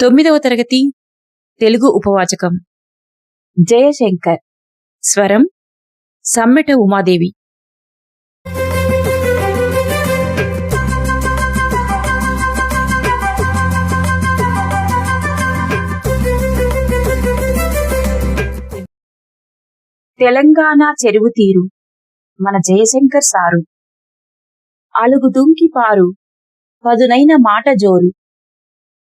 తొమ్మిదవ తరగతి తెలుగు ఉపవాచకం. జయశంకర్. స్వరం సమ్మెట ఉమాదేవి. తెలంగాణ చెరువు తీరు. మన జయశంకర్ సారు. అలుగు దుంకి పారు. పదునైన మాట జోరు.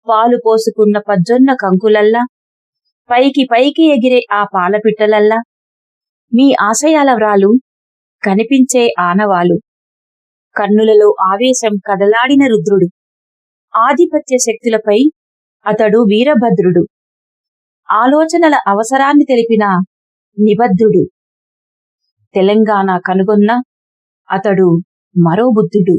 పాలు పోసుకున్న పజ్జొన్న కంకులల్లా పైకి పైకి ఎగిరే ఆ పాలపిట్టలల్లా మీ ఆశయాల వ్రాలు కనిపించే ఆనవాలు. కన్నులలో ఆవేశం కదలాడిన రుద్రుడు. ఆధిపత్య శక్తులపై అతడు వీరభద్రుడు. ఆలోచనల అవసరాన్ని తెలిపిన నిబద్ధుడు. తెలంగాణ కనుగొన్న అతడు మరో బుద్ధుడు.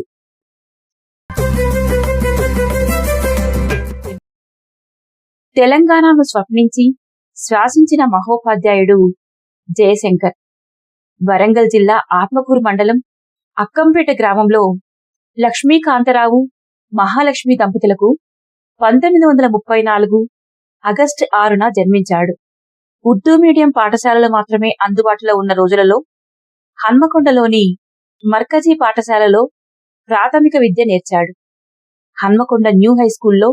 తెలంగాణను స్వప్నించి శ్వాసించిన మహోపాధ్యాయుడు జయశంకర్. వరంగల్ జిల్లా ఆత్మకూరు మండలం అక్కంపేట గ్రామంలో లక్ష్మీకాంతరావు మహాలక్ష్మి దంపతులకు పంతొమ్మిది వందల ముప్పై నాలుగు ఆగస్టు ఆరున జన్మించాడు. ఉర్దూ మీడియం పాఠశాలలు మాత్రమే అందుబాటులో ఉన్న రోజులలో హన్మకొండలోని మర్కజీ పాఠశాలలో ప్రాథమిక విద్య నేర్చాడు. హన్మకొండ న్యూ హై స్కూల్లో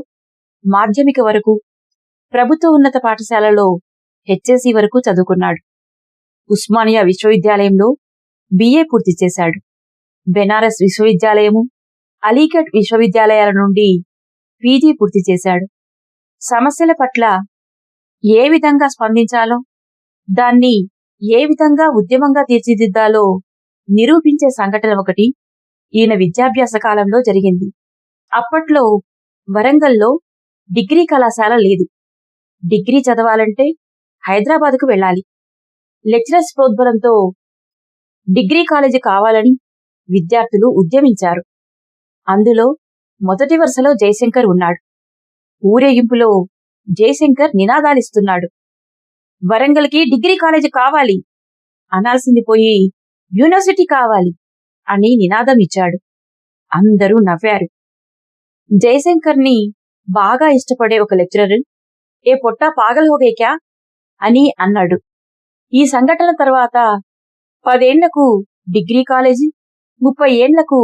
మాధ్యమిక వరకు ప్రభుత్వ ఉన్నత పాఠశాలలో హెచ్ఎసి వరకు చదువుకున్నాడు. ఉస్మానియా విశ్వవిద్యాలయంలో బిఏ పూర్తి చేశాడు. బెనారస్ విశ్వవిద్యాలయము అలీగఢ్ విశ్వవిద్యాలయాల నుండి పీజీ పూర్తి చేశాడు. సమస్యల పట్ల ఏ విధంగా స్పందించాలో దాన్ని ఏ విధంగా ఉద్యమంగా తీర్చిదిద్దాలో నిరూపించే సంఘటన ఒకటి ఈయన విద్యాభ్యాస కాలంలో జరిగింది. అప్పట్లో వరంగల్లో డిగ్రీ కళాశాల లేదు. డిగ్రీ చదవాలంటే హైదరాబాద్కు వెళ్ళాలి. లెక్చరర్స్ ప్రోద్బలంతో డిగ్రీ కాలేజీ కావాలని విద్యార్థులు ఉద్యమించారు. అందులో మొదటి వరుసలో జయశంకర్ ఉన్నాడు. ఊరేగింపులో జయశంకర్ నినాదాలిస్తున్నాడు. వరంగల్కి డిగ్రీ కాలేజీ కావాలి. అనాల్సింది పోయి యూనివర్సిటీ కావాలి అని నినాదం ఇచ్చాడు. అందరూ నవ్వారు. జయశంకర్ని బాగా ఇష్టపడే ఒక లెక్చరర్ ఏ పొట్ట పాగల్ అని అన్నాడు. ఈ సంఘటన తర్వాత పదేండ్లకు డిగ్రీ కాలేజీ ముప్పై ఏండ్లకు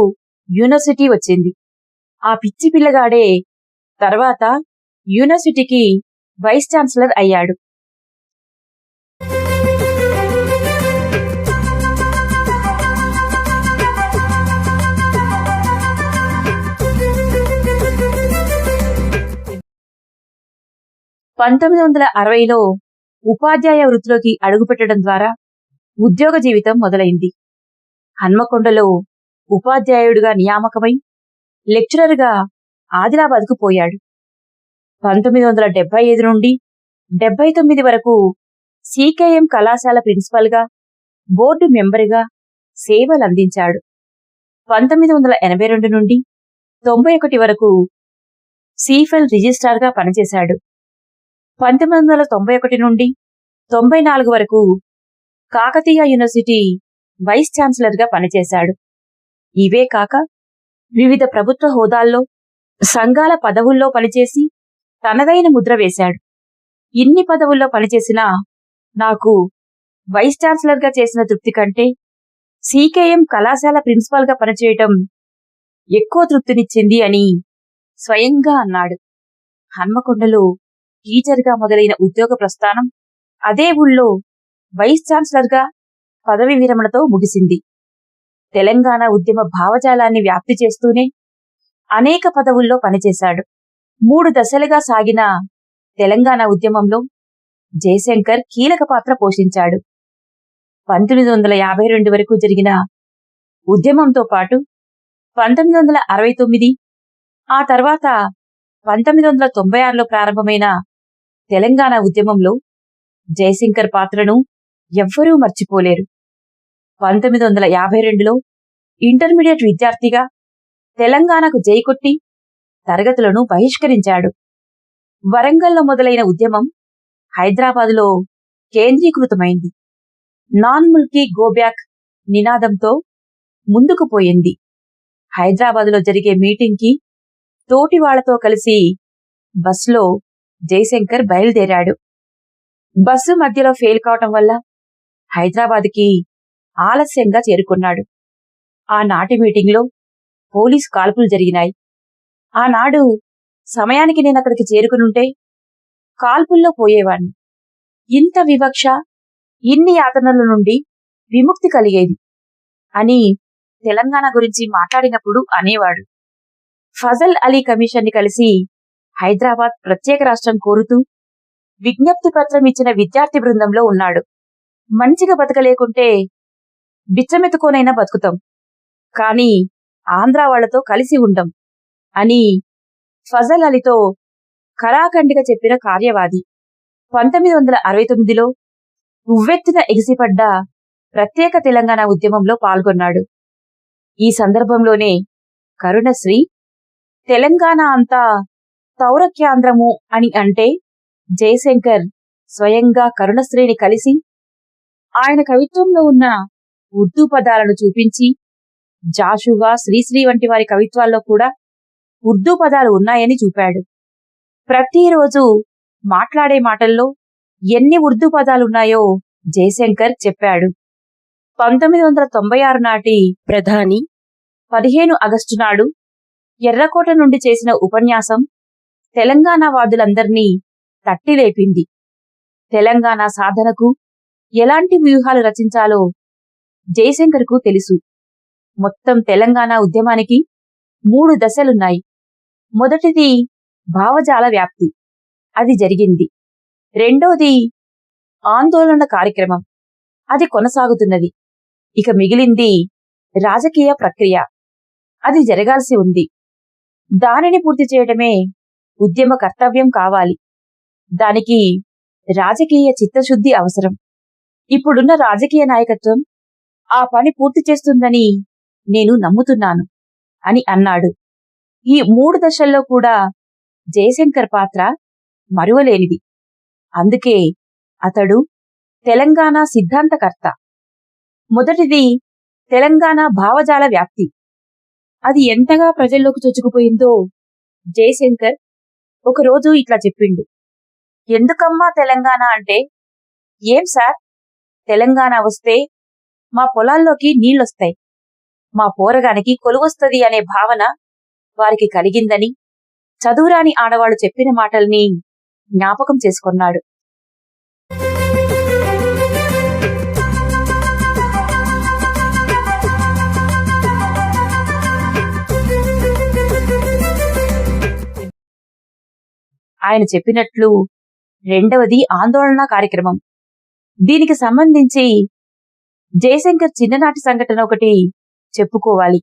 యూనివర్సిటీ వచ్చింది. ఆ పిచ్చి పిల్లగాడే తర్వాత యూనివర్సిటీకి వైస్ ఛాన్సలర్ అయ్యాడు. పంతొమ్మిది వందల అరవైలో ఉపాధ్యాయ వృత్తిలోకి అడుగుపెట్టడం ద్వారా ఉద్యోగ జీవితం మొదలైంది. హన్మకొండలో ఉపాధ్యాయుడిగా నియామకమై లెక్చరర్గా ఆదిలాబాద్కు పోయాడు. పంతొమ్మిది వందల డెబ్బై ఐదు నుండి డెబ్బై తొమ్మిది వరకు సీకేఎం కళాశాల ప్రిన్సిపల్గా బోర్డు మెంబర్గా సేవలందించాడు. పంతొమ్మిది వందల ఎనభై రెండు నుండి తొంభై ఒకటి వరకు సీఫెల్ రిజిస్ట్రార్గా పనిచేశాడు. పంతొమ్మిది వందల తొంభై ఒకటి నుండి తొంభై నాలుగు వరకు కాకతీయ యూనివర్సిటీ వైస్ ఛాన్సలర్గా పనిచేశాడు. ఇవే కాక వివిధ ప్రభుత్వ హోదాల్లో సంఘాల పదవుల్లో పనిచేసి తనదైన ముద్ర వేశాడు. ఇన్ని పదవుల్లో పనిచేసినా నాకు వైస్ ఛాన్సలర్గా చేసిన తృప్తి కంటే సీకేఎం కళాశాల ప్రిన్సిపాల్గా పనిచేయటం ఎక్కువ తృప్తినిచ్చింది అని స్వయంగా అన్నాడు. హన్మకొండలో టీచర్గా మొదలైన ఉద్యోగ ప్రస్థానం అదే ఊళ్ళో వైస్ ఛాన్సలర్గా పదవి విరమణతో ముగిసింది. తెలంగాణ ఉద్యమ భావజాలాన్ని వ్యాప్తి చేస్తూనే అనేక పదవుల్లో పనిచేశాడు. మూడు దశలుగా సాగిన తెలంగాణ ఉద్యమంలో జయశంకర్ కీలక పాత్ర పోషించాడు. పంతొమ్మిది వందల యాభై రెండు వరకు జరిగిన ఉద్యమంతో పాటు పంతొమ్మిది వందల అరవై తొమ్మిది ఆ తర్వాత పంతొమ్మిది వందల తొంభై ఆరులో ప్రారంభమైన తెలంగాణ ఉద్యమంలో జయశంకర్ పాత్రను ఎవ్వరూ మర్చిపోలేరు. పంతొమ్మిది వందల యాభై రెండులో ఇంటర్మీడియట్ విద్యార్థిగా తెలంగాణకు జైకొట్టి తరగతులను బహిష్కరించాడు. వరంగల్లో మొదలైన ఉద్యమం హైదరాబాదులో కేంద్రీకృతమైంది. నాన్ ముల్కీ గోబ్యాక్ నినాదంతో ముందుకు పోయింది. హైదరాబాదులో జరిగే మీటింగ్కి తోటివాళ్ళతో కలిసి బస్లో జయశంకర్ బయలుదేరాడు. బస్సు మధ్యలో ఫెయిల్ కావటం వల్ల హైదరాబాద్కి ఆలస్యంగా చేరుకున్నాడు. ఆనాటి మీటింగ్లో పోలీస్ కాల్పులు జరిగినాయి. ఆనాడు సమయానికి నేను అక్కడికి చేరుకునుంటే కాల్పుల్లో పోయేవాణ్ణి ఇంత వివక్ష ఇన్ని యాతనల నుండి విముక్తి కలిగేది అని తెలంగాణ గురించి మాట్లాడినప్పుడు అనేవాడు. ఫజల్ అలీ కమిషన్ని కలిసి హైదరాబాద్ ప్రత్యేక రాష్ట్రం కోరుతూ విజ్ఞప్తి పత్రం ఇచ్చిన విద్యార్థి బృందంలో ఉన్నాడు. మంచిగా బతకలేకుంటే బిచ్చమెత్తుకోనైనా బతుకుతాం. కానీ ఆంధ్ర వాళ్ళతో కలిసి ఉండం అని ఫజల్ అలీతో కళాఖండిగా చెప్పిన కార్యవాది. పంతొమ్మిది వందల అరవై తొమ్మిదిలో ఉవ్వెత్తున ఎగిసిపడ్డ ప్రత్యేక తెలంగాణ ఉద్యమంలో పాల్గొన్నాడు. ఈ సందర్భంలోనే కరుణశ్రీ తెలంగాణ అంతా తౌరక్యాంధ్రము అని అంటే జయశంకర్ స్వయంగా కరుణశ్రీని కలిసి ఆయన కవిత్వంలో ఉన్న ఉర్దూ పదాలను చూపించి జాషువా శ్రీశ్రీ వంటి వారి కవిత్వాల్లో కూడా ఉర్దూ పదాలు ఉన్నాయని చూపాడు. ప్రతిరోజు మాట్లాడే మాటల్లో ఎన్ని ఉర్దూ పదాలున్నాయో జయశంకర్ చెప్పాడు. పంతొమ్మిది వందల తొంభై ఆరు నాటి ప్రధాని పదిహేను ఆగస్టు నాడు ఎర్రకోట నుండి చేసిన ఉపన్యాసం తెలంగాణ వాదులందర్నీ తట్టిలేపింది. తెలంగాణ సాధనకు ఎలాంటి వ్యూహాలు రచించాలో జయశంకర్కు తెలుసు. మొత్తం తెలంగాణ ఉద్యమానికి మూడు దశలున్నాయి. మొదటిది భావజాల వ్యాప్తి. అది జరిగింది. రెండోది ఆందోళన కార్యక్రమం. అది కొనసాగుతున్నది. ఇక మిగిలింది రాజకీయ ప్రక్రియ. అది జరగాల్సి ఉంది. దానిని పూర్తి చేయడమే ఉద్యమ కర్తవ్యం కావాలి. దానికి రాజకీయ చిత్తశుద్ధి అవసరం. ఇప్పుడున్న రాజకీయ నాయకత్వం ఆ పని పూర్తి చేస్తుందని నేను నమ్ముతున్నాను అని అన్నాడు. ఈ మూడు దశల్లో కూడా జయశంకర్ పాత్ర మరువలేనిది. అందుకే అతడు తెలంగాణ సిద్ధాంతకర్త. మొదటిది తెలంగాణ భావజాల వ్యాప్తి. అది ఎంతగా ప్రజల్లోకి చొచ్చుకుపోయిందో జయశంకర్ ఒకరోజు ఇట్లా చెప్పిండు. ఎందుకమ్మా తెలంగాణ అంటే? ఏం సార్? తెలంగాణ వస్తే మా పొలాల్లోకి నీళ్ళొస్తాయి మా పోరగానికి కొలువొస్తది అనే భావన వారికి కలిగిందని చదువురాని ఆడవాళ్ళు చెప్పిన మాటల్ని జ్ఞాపకం చేసుకున్నాడు. ఆయన చెప్పినట్లు రెండవది ఆందోళన కార్యక్రమం. దీనికి సంబంధించి జయశంకర్ చిన్ననాటి సంఘటన ఒకటి చెప్పుకోవాలి.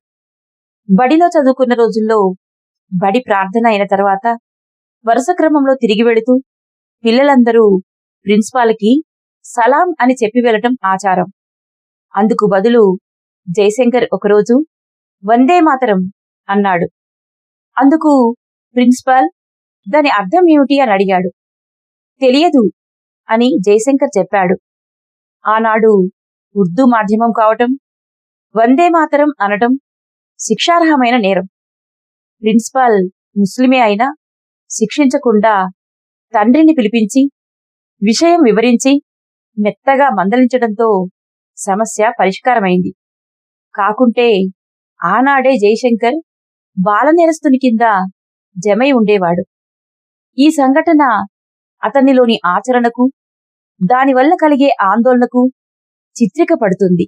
బడిలో చదువుకున్న రోజుల్లో బడి ప్రార్థన అయిన తర్వాత వరుస క్రమంలో తిరిగి వెళుతూ పిల్లలందరూ ప్రిన్సిపాల్కి సలాం అని చెప్పి వెళ్ళటం ఆచారం. అందుకు బదులు జయశంకర్ ఒకరోజు వందే మాతరం అన్నాడు. అందుకు ప్రిన్సిపాల్ దాని అర్థం ఏమిటి అని అడిగాడు. తెలియదు అని జయశంకర్ చెప్పాడు. ఆనాడు ఉర్దూ మాధ్యమం కావటం వందే మాతరం అనటం శిక్షార్హమైన నేరం. ప్రిన్సిపాల్ ముస్లిమే అయినా శిక్షించకుండా తండ్రిని పిలిపించి విషయం వివరించి మెత్తగా మందలించడంతో సమస్య పరిష్కారమైంది. కాకుంటే ఆనాడే జయశంకర్ బాలనేరస్తుని కింద జమై ఉండేవాడు. ఈ సంఘటన అతనిలోని ఆచరణకు దానివల్ల కలిగే ఆందోళనకు చిత్రిక పడుతుంది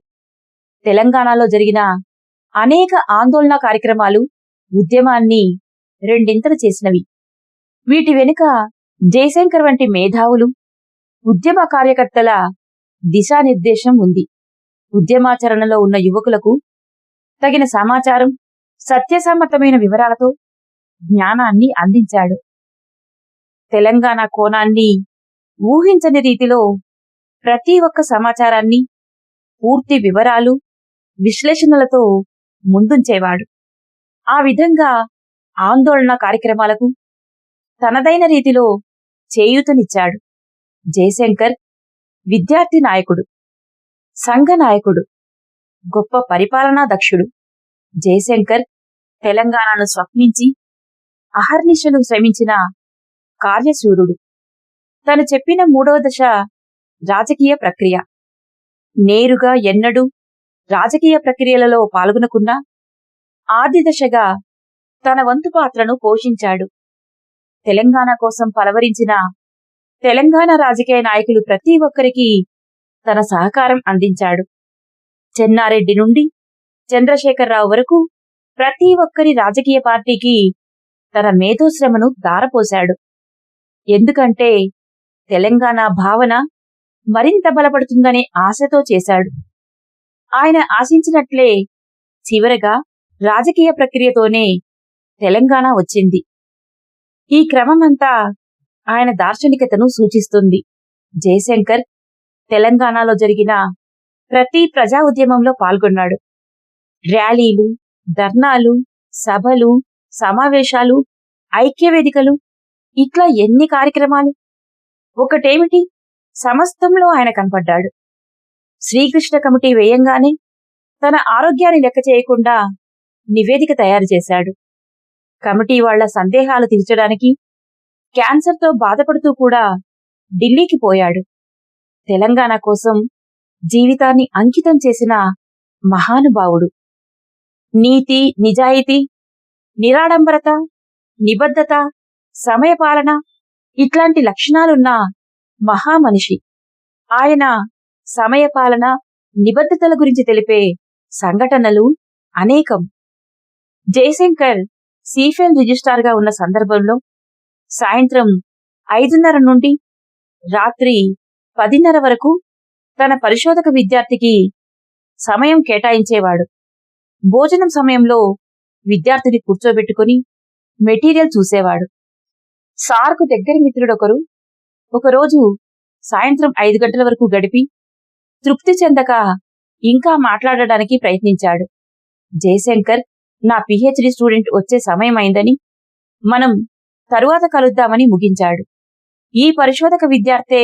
తెలంగాణలో జరిగిన అనేక ఆందోళన కార్యక్రమాలు ఉద్యమాన్ని రెండింతలు చేసినవి. వీటి వెనుక జయశంకర్ వంటి మేధావులు ఉద్యమ కార్యకర్తల దిశానిర్దేశం ఉంది. ఉద్యమాచరణలో ఉన్న యువకులకు తగిన సమాచారం సత్యసమ్మతమైన వివరాలతో జ్ఞానాన్ని అందించాడు. తెలంగాణ కోణాన్ని ఊహించని రీతిలో ప్రతి ఒక్క సమాచారాన్ని పూర్తి వివరాలు విశ్లేషణలతో ముందుంచేవాడు. ఆ విధంగా ఆందోళన కార్యక్రమాలకు తనదైన రీతిలో చేయూతనిచ్చాడు. జయశంకర్ విద్యార్థి నాయకుడు సంఘ నాయకుడు గొప్ప పరిపాలనా దక్షుడు జయశంకర్ తెలంగాణను స్వప్నించి అహర్నిశలు శ్రమించిన కార్యశూరుడు తను చెప్పిన మూడవ దశ రాజకీయ ప్రక్రియ. నేరుగా ఎన్నడూ రాజకీయ ప్రక్రియలలో పాల్గొనకున్నా ఆదిదశగా తన వంతు పాత్రను పోషించాడు. తెలంగాణ కోసం పలవరించిన తెలంగాణ రాజకీయ నాయకులు ప్రతి ఒక్కరికి తన సహకారం అందించాడు. చెన్నారెడ్డి నుండి చంద్రశేఖరరావు వరకు ప్రతి ఒక్కరి రాజకీయ పార్టీకి తన మేధోశ్రమను దారపోశాడు ఎందుకంటే తెలంగాణ భావన మరింత బలపడుతుందనే ఆశతో చేశాడు. ఆయన ఆశించినట్లే చివరగా రాజకీయ ప్రక్రియతోనే తెలంగాణ వచ్చింది. ఈ క్రమమంతా ఆయన దార్శనికతను సూచిస్తుంది. జయశంకర్ తెలంగాణలో జరిగిన ప్రతి ప్రజా ఉద్యమంలో పాల్గొన్నాడు. ర్యాలీలు ధర్నాలు సభలు సమావేశాలు ఐక్యవేదికలు ఇట్లా ఎన్ని కార్యక్రమాలు? ఒకటేమిటి? సమస్తంలో ఆయన కనపడ్డాడు. శ్రీకృష్ణ కమిటీ వేయంగానే తన ఆరోగ్యాన్ని లెక్క చేయకుండా నివేదిక తయారు చేశాడు. కమిటీ వాళ్ళ సందేహాలు తీర్చడానికి క్యాన్సర్తో బాధపడుతూ కూడా ఢిల్లీకి పోయాడు. తెలంగాణ కోసం జీవితాన్ని అంకితం చేసిన మహానుభావుడు. నీతి నిజాయితీ నిరాడంబరత నిబద్ధత సమయపాలన ఇట్లాంటి లక్షణాలున్న మహామనిషి. ఆయన సమయపాలన నిబద్ధతల గురించి తెలిపే సంఘటనలు అనేకం. జయశంకర్ సీఫెన్ రిజిస్ట్రార్గా ఉన్న సందర్భంలో సాయంత్రం ఐదున్నర నుండి రాత్రి పదిన్నర వరకు తన పరిశోధక విద్యార్థికి సమయం కేటాయించేవాడు. భోజనం సమయంలో విద్యార్థిని కూర్చోబెట్టుకుని మెటీరియల్ చూసేవాడు. సార్కు దగ్గరి మిత్రుడొకరు. ఒకరోజు సాయంత్రం ఐదు గంటల వరకు గడిపి తృప్తి చెందక ఇంకా మాట్లాడడానికి ప్రయత్నించాడు. జయశంకర్ నా పిహెచ్డి స్టూడెంట్ వచ్చే సమయం అయిందని మనం తరువాత కలుద్దామని ముగించాడు. ఈ పరిశోధక విద్యార్థే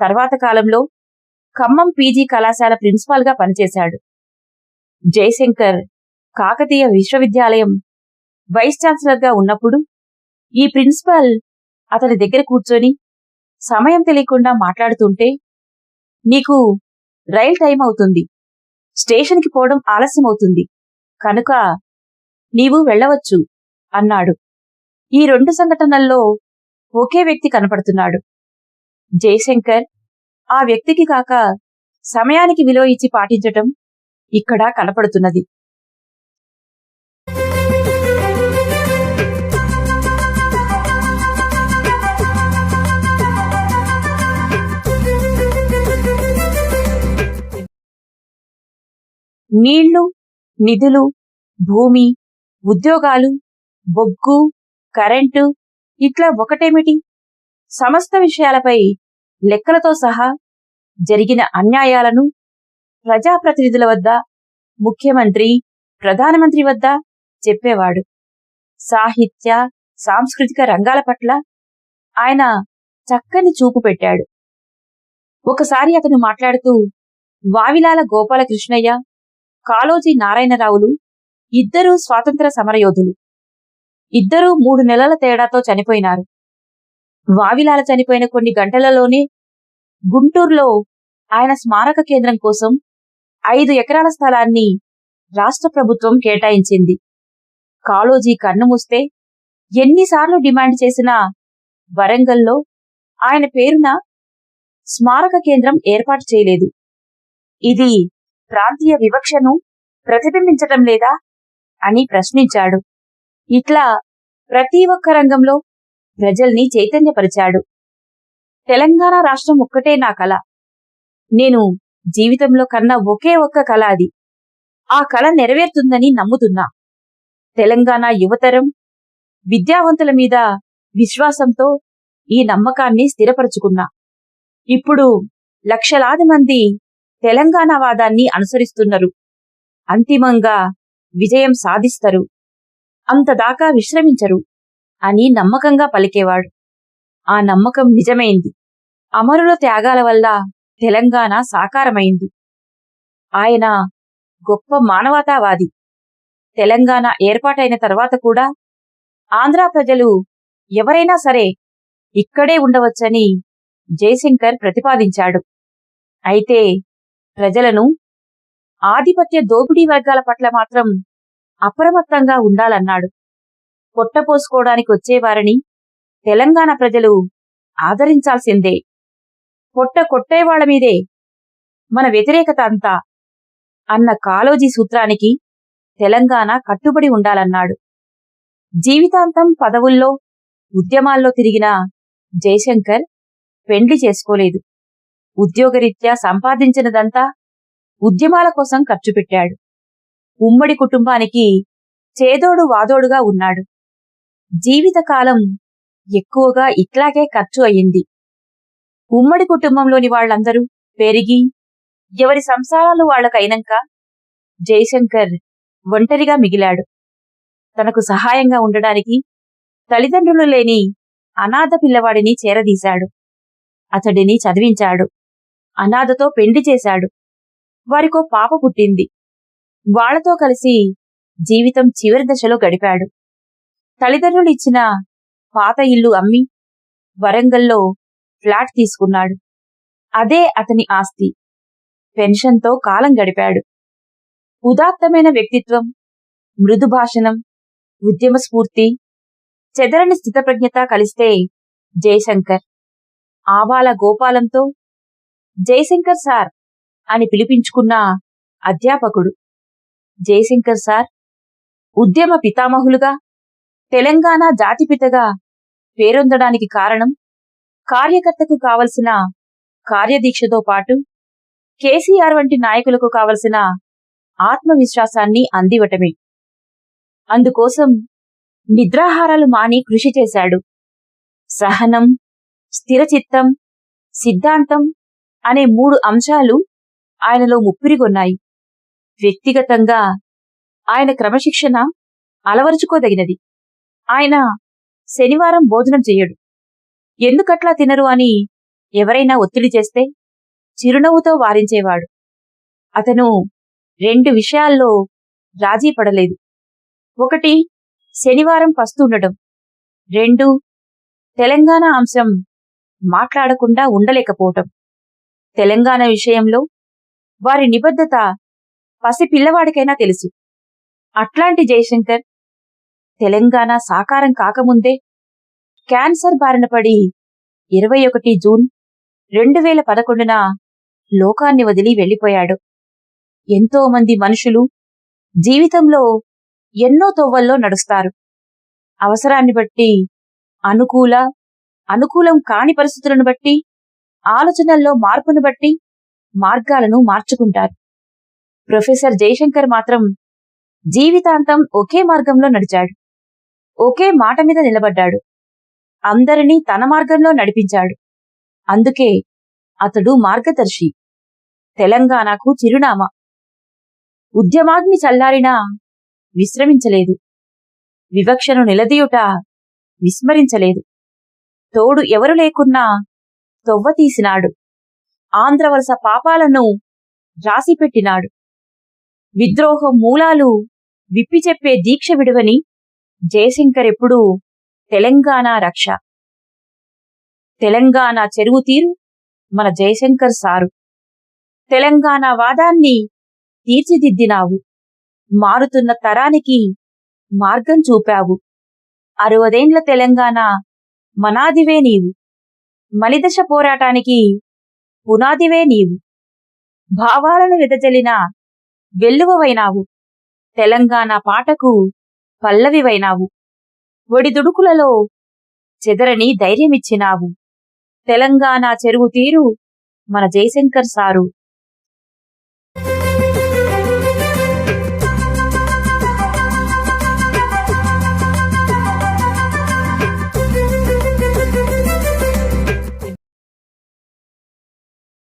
తర్వాత కాలంలో ఖమ్మం పీజీ కళాశాల ప్రిన్సిపాల్గా పనిచేశాడు. జయశంకర్ కాకతీయ విశ్వవిద్యాలయం వైస్ ఛాన్సలర్గా ఉన్నప్పుడు ఈ ప్రిన్సిపాల్ అతని దగ్గర కూర్చొని సమయం తెలియకుండా మాట్లాడుతుంటే నీకు రైల్ టైం అవుతుంది. స్టేషన్కి పోవడం ఆలస్యం అవుతుంది కనుక నీవు వెళ్ళవచ్చు అన్నాడు. ఈ రెండు సంఘటనల్లో ఒకే వ్యక్తి కనపడుతున్నాడు. జయశంకర్ ఆ వ్యక్తికి కాక సమయానికి విలువ ఇచ్చి పాటించటం ఇక్కడ కనపడుతున్నది. నీళ్ళు నిధులు భూమి ఉద్యోగాలు బొగ్గు కరెంటు ఇట్లా ఒకటేమిటి? సమస్త విషయాలపై లెక్కలతో సహా జరిగిన అన్యాయాలను ప్రజాప్రతినిధుల వద్ద ముఖ్యమంత్రి ప్రధానమంత్రి వద్ద చెప్పేవాడు. సాహిత్య సాంస్కృతిక రంగాల పట్ల ఆయన చక్కని చూపు పెట్టాడు. ఒకసారి అతను మాట్లాడుతూ వావిలాల గోపాలకృష్ణయ్య కాళోజీ నారాయణరావులు ఇద్దరూ స్వాతంత్ర సమరయోధులు. ఇద్దరూ మూడు నెలల తేడాతో చనిపోయినారు. వావిలాల చనిపోయిన కొన్ని గంటలలోనే గుంటూరులో ఆయన స్మారక కేంద్రం కోసం ఐదు ఎకరాల స్థలాన్ని రాష్ట్ర ప్రభుత్వం కేటాయించింది. కాళోజీ కన్నుమూస్తే ఎన్నిసార్లు డిమాండ్ చేసినా వరంగల్లో ఆయన పేరున స్మారక కేంద్రం ఏర్పాటు చేయలేదు. ఇది ప్రాంతీయ వివక్షను ప్రతిబింబించటం లేదా? అని ప్రశ్నించాడు. ఇట్లా ప్రతి ఒక్క రంగంలో ప్రజల్ని చైతన్యపరిచాడు. తెలంగాణ రాష్ట్రం ఒక్కటే నా కళ. నేను జీవితంలో కన్నా ఒకే ఒక్క కళ అది. ఆ కళ నెరవేరుతుందని నమ్ముతున్నా. తెలంగాణ యువతరం విద్యావంతుల మీద విశ్వాసంతో ఈ నమ్మకాన్ని స్థిరపరుచుకున్నా. ఇప్పుడు లక్షలాది మంది తెలంగాణ వాదాన్ని అనుసరిస్తున్నారు. అంతిమంగా విజయం సాధిస్తారు. అంతదాకా విశ్రమించరు. అని నమ్మకంగా పలికేవాడు. ఆ నమ్మకం నిజమైంది. అమరుల త్యాగాల వల్ల తెలంగాణ సాకారమైంది. ఆయన గొప్ప మానవతావాది. తెలంగాణ ఏర్పాటైన తర్వాత కూడా ఆంధ్రా ప్రజలు ఎవరైనా సరే ఇక్కడే ఉండవచ్చని జయశంకర్ ప్రతిపాదించాడు. అయితే ప్రజలను ఆధిపత్య దోపిడీ వర్గాల పట్ల మాత్రం అప్రమత్తంగా ఉండాలన్నాడు. పొట్టపోసుకోవడానికి వచ్చేవారిని తెలంగాణ ప్రజలు ఆదరించాల్సిందే. పొట్ట కొట్టేవాళ్ళ మీదే మన వ్యతిరేకత అంతా అన్న కాలోజీ సూత్రానికి తెలంగాణ కట్టుబడి ఉండాలన్నాడు. జీవితాంతం పదవుల్లో ఉద్యమాల్లో తిరిగిన జయశంకర్ పెండ్లి చేసుకోలేదు. ఉద్యోగరీత్యా సంపాదించినదంతా ఉద్యమాల కోసం ఖర్చు పెట్టాడు. ఉమ్మడి కుటుంబానికి చేదోడు వాదోడుగా ఉన్నాడు. జీవితకాలం ఎక్కువగా ఇట్లాగే ఖర్చు అయింది ఉమ్మడి కుటుంబంలోని వాళ్ళందరూ పెరిగి ఎవరి సంసారాలు వాళ్ళకైనాక జయశంకర్ ఒంటరిగా మిగిలాడు. తనకు సహాయంగా ఉండడానికి తల్లిదండ్రులు లేని అనాథ పిల్లవాడిని చేరదీశాడు. అతడిని చదివించాడు. అనాథతో పెండి చేశాడు. వారికో పాప పుట్టింది. వాళ్ళతో కలిసి జీవితం చివరి దశలో గడిపాడు. తల్లిదండ్రులు ఇచ్చిన పాత ఇల్లు అమ్మి వరంగల్లో ఫ్లాట్ తీసుకున్నాడు. అదే అతని ఆస్తి. పెన్షన్తో కాలం గడిపాడు. ఉదాత్తమైన వ్యక్తిత్వం మృదు భాషణం ఉద్యమ స్ఫూర్తి చెదరని స్థితప్రజ్ఞత కలిస్తే జయశంకర్. ఆవాల గోపాలంతో జయశంకర్ సార్ అని పిలిపించుకున్న అధ్యాపకుడు. జయశంకర్ సార్ ఉద్యమ పితామహులుగా తెలంగాణ జాతిపితగా పేరొందడానికి కారణం కార్యకర్తకు కావలసిన కార్యదీక్షతో పాటు కేసీఆర్ వంటి నాయకులకు కావలసిన ఆత్మవిశ్వాసాన్ని అందివటమే అందుకోసం నిద్రాహారాలు మాని కృషి చేశాడు. సహనం స్థిరచిత్తం సిద్ధాంతం అనే మూడు అంశాలు ఆయనలో ముప్పిరిగొన్నాయి. వ్యక్తిగతంగా ఆయన క్రమశిక్షణ అలవరుచుకోదగినది. ఆయన శనివారం భోజనం చెయ్యడు ఎందుకట్లా తినరు అని ఎవరైనా ఒత్తిడి చేస్తే చిరునవ్వుతో వారించేవాడు. అతను రెండు విషయాల్లో రాజీ పడలేదు. ఒకటి శనివారం పస్తుండటం రెండు తెలంగాణ అంశం మాట్లాడకుండా ఉండలేకపోవటం. తెలంగాణ విషయంలో వారి నిబద్ధత పసి పిల్లవాడికైనా తెలుసు. అట్లాంటి జయశంకర్ తెలంగాణ సాకారం కాకముందే క్యాన్సర్ బారిన పడి ఇరవై ఒకటి జూన్ రెండు వేల పదకొండున లోకాన్ని వదిలి వెళ్ళిపోయాడు. ఎంతో మంది మనుషులు జీవితంలో ఎన్నో తొవ్వల్లో నడుస్తారు. అవసరాన్ని బట్టి అనుకూల అనుకూలం కాని పరిస్థితులను బట్టి ఆలోచనల్లో మార్పును బట్టి మార్గాలను మార్చుకుంటారు. ప్రొఫెసర్ జయశంకర్ మాత్రం జీవితాంతం ఒకే మార్గంలో నడిచాడు. ఒకే మాట మీద నిలబడ్డాడు. అందరినీ తన మార్గంలో నడిపించాడు. అందుకే అతడు మార్గదర్శి. తెలంగాణకు చిరునామా. ఉద్యమాగ్ని చల్లారినా విశ్రమించలేదు. వివక్షను నిలదీయుట విస్మరించలేదు. తోడు ఎవరు లేకున్నా తొవ్వ తీసినాడు. ఆంధ్రవలస పాపాలను రాసిపెట్టినాడు. విద్రోహం మూలాలు విప్పిచెప్పే దీక్ష విడువని జయశంకరెప్పుడూ తెలంగాణ రక్ష. తెలంగాణ చెరువు తీరు మన జయశంకర్ సారు. తెలంగాణ వాదాన్ని తీర్చిదిద్దినావు. మారుతున్న తరానికి మార్గం చూపావు. అరవదేండ్ల తెలంగాణ మనాదివే నీవు. మలిదశ పోరాటానికి పునాదివే నీవు. భావాలను వెదజల్లిన వెల్లువవైనావు. తెలంగాణ పాటకు పల్లవివైనావు. ఒడిదుడుకులలో చెదరని ధైర్యమిచ్చినావు. తెలంగాణ చెరువు తీరు మన జయశంకర్ సారు.